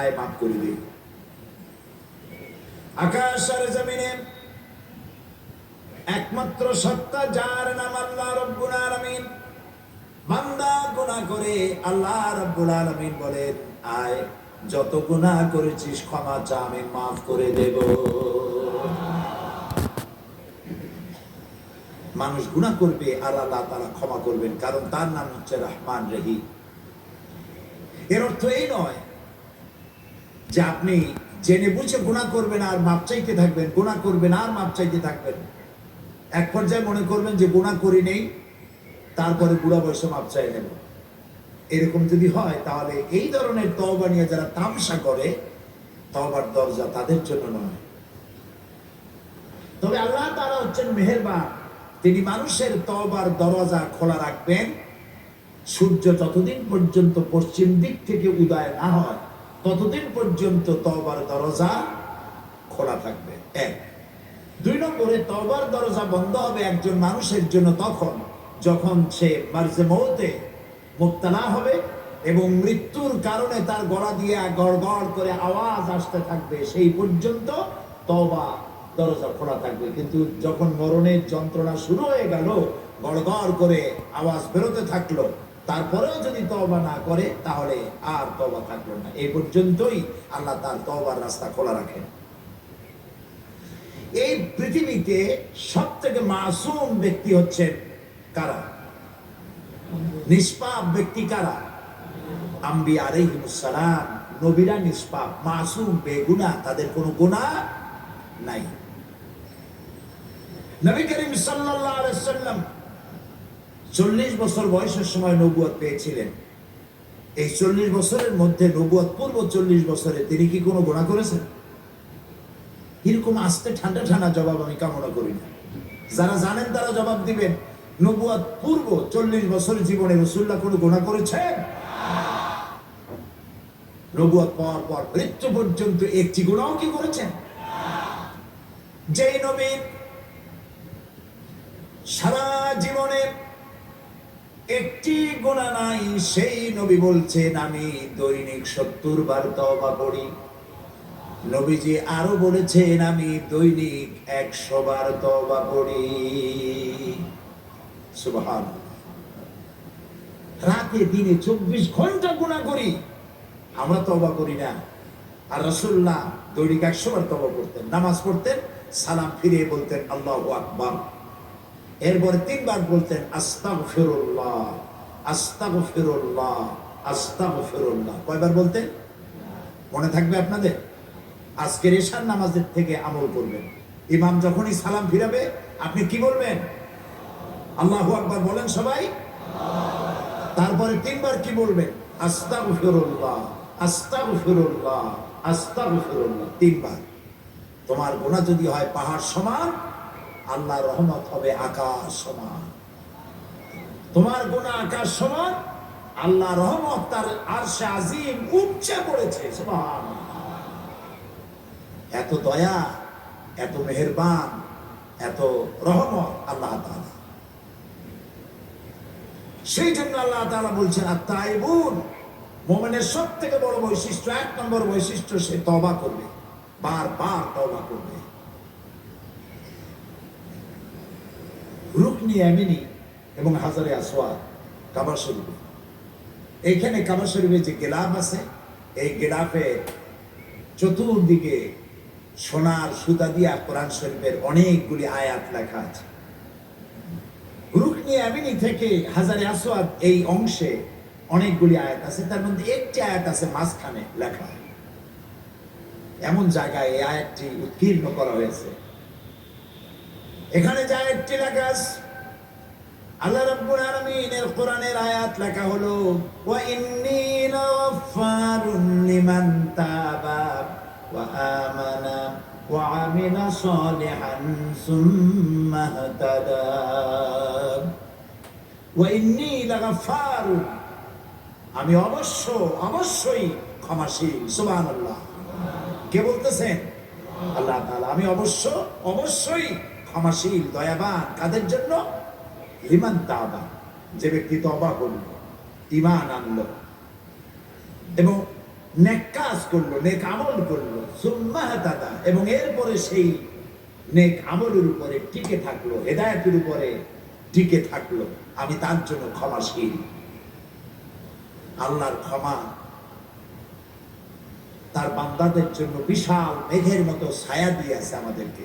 আয় মাফ করে দিই আকাশ আর জমিনে একমাত্র সত্তা, যার নাম আল্লাহ রব্বুল আলামিন। বান্দা গুনাহ করে, আল্লাহ রব্বুল আলামিন বলেন, আয়, যত গুনাহ করেছিস ক্ষমা চা, আমি মাফ করে দেব। মানুষ গুনাহ করবে আর আল্লাহ তারা ক্ষমা করবেন, কারণ তার নাম হচ্ছে রহমান রহিম। এর অর্থ এই নয় যে আপনি জেনে বুঝে গুণা করবেন আর মাপ চাইতে থাকবেন গুণা করবেন আর মাপ চাইতে থাকবেন। এক পর্যায়ে মনে করবেন যে গুণা করি নেই, তারপরে বুড়া বয়সে মাপ চাই নেব। এরকম যদি হয়, তাহলে এই ধরনের তওবা নিয়ে যারা তামসা করে, তওবার দরজা তাদের জন্য নয়। তবে আল্লাহ তারা হচ্ছেন মেহেরবান। তিনি মানুষের তওবার দরজা খোলা রাখবেন। সূর্য যতদিন পর্যন্ত পশ্চিম দিক থেকে উদয় না হয় ততদিন পর্যন্ত তবার দরজা খোলা থাকবে? এক। দুই নম্বরে তবার দরজা বন্ধ হবে একজন মানুষের জন্য তখন যখন সে মার্জে মৌতে মুক্তানা হবে এবং মৃত্যুর কারণে তার গলা দিয়ে গড় গড় করে আওয়াজ আসতে থাকবে। সেই পর্যন্ত তওবা দরজা খোলা থাকবে। কিন্তু যখন মরণের যন্ত্রণা শুরু হয়ে গেল গড় গড় করে আওয়াজ বেরোতে থাকল তারপরেও যদি তওবা না করে, তাহলে আর তওবা থাকল না। এই পর্যন্তই আল্লাহ তার তওবার রাস্তা খোলা রাখেন। এই পৃথিবীতে সব থেকে মাসুম ব্যক্তি হচ্ছেন কারা? নিষ্পাপ ব্যক্তি কারা? আম্বি আলাইহিমুসসালাম নবীরা নিষ্পাপ, মাসুম, বেগুনা, তাদের কোনো গুনাহ নাই। নবী করিম সাল্লাল্লাহু আলাইহি সাল্লাম চল্লিশ বছর বয়সের সময় নবুয়ত পেয়েছিলেন। এই চল্লিশ বছরের মধ্যে নবুয়ত পূর্ব চল্লিশ বছরে তিনি কি কোনো গোনা করেছেন? এরকম আস্তে ঠান্ডা ঠান্ডা জবাব আমি কামনা করি না। যারা জানেন তারা জবাব দিবেন নবুয়াত পূর্ব চল্লিশ বছর জীবনে রসুল্লাহ কোনো গোনা করেছেন? নবুয়াত পর পর মৃত্যু পর্যন্ত একটি গুণাও কি করেছেন? যেই নবী সারা জীবনে একটি গোনা নাই, সেই নবী বলছেন, আমি দৈনিক সত্তর বার তবা পড়ি নবীজি আরও বলেছেন, আমি দৈনিক একশো বার তবা সুবহান রাতে দিনে চব্বিশ ঘণ্টা গুণা করি। আমরা তবা করি না। আর রসুল্লাহ দৈনিক একশো বার তবা করতেন। নামাজ পড়তেন, সালাম ফিরে বলতেন, আল্লাহ আকবর। এরপরে তিনবার বলতেন আস্তাগ ফিরুল্লাহ আস্তাগ ফিরুল্লাহ আস্তাগ ফিরুল্লাহ কয়বার বলতেন? মনে থাকবে আপনাদের? আজকের এশার নামাজের থেকে আমল করবেন। ইমাম যখনই সালাম ফিরাবে, আপনি কি বলবেন? আল্লাহু আকবার বলেন সবাই। তারপরে তিনবার কি বলবেন? আস্তাগ ফিরুল্লাহ আস্তাগ ফিরুল্লাহ আস্তাগ ফিরুল্লাহ তিনবার। তোমার গোনা যদি হয় পাহাড় সমান আল্লাহ রহমত হবে আকাশ সমান। তোমার গোনা আকাশ সমান আল্লাহ রহমত তার আরশে আজিম উপচে পড়েছে এত দয়া, এত মেহেরবান, এত রহমত আল্লাহ তাআলা। সেই জন্য আল্লাহ তাআলা বলছেন আর তাই বোন মোমেনের সব থেকে বড় বৈশিষ্ট্য, এক নম্বর বৈশিষ্ট্য, সে তবা করবে, বারবার তবা করবে। রুকনি এমিনি এবং হাজারে আসওয়াদ কাবা শরীফে। এইখানে কাবা শরীফে যে গেলাফ আছে, এই গেলাফে চতুর্দিকে সোনার সুতা দিয়া কোরআন শরীফের অনেকগুলি আয়াত লেখা আছে। রুকনি আমিনি থেকে হাজারে আসওয়াদ এই অংশে অনেকগুলি আয়াত আছে, তার মধ্যে একটি আয়াত আছে মাঝখানে লেখা। এমন জায়গায় এই আয়াতটি উৎকীর্ণ করা হয়েছে। এখানে যে একটি লেখা আল্লাহ রাব্বুল আলামিনের কোরআনের আয়াত লেখা হলো, ওয়া আমি অবশ্য, অবশ্যই ক্ষমাশীল, সুবহানাল্লাহ। কে বলতেছেন? আল্লাহ আমি অবশ্য, অবশ্যই ক্ষমাশীল, দয়াবান কাদের জন্য লিমান তাবা, যে ব্যক্তি তবা করল ইমান আনলো এবং নেক কাজ করল, নেক আমল করল, সুম্মা হাতাদা এবং এরপরে সেই নেক আমলের উপরে টিকে থাকল, হেদায়তের উপরে টিকে থাকল। আমি তার জন্য ক্ষমাশীল। আল্লাহর ক্ষমা তার বান্দাদের জন্য বিশাল মেঘের মতো ছায়া দিয়ে আছে আমাদেরকে।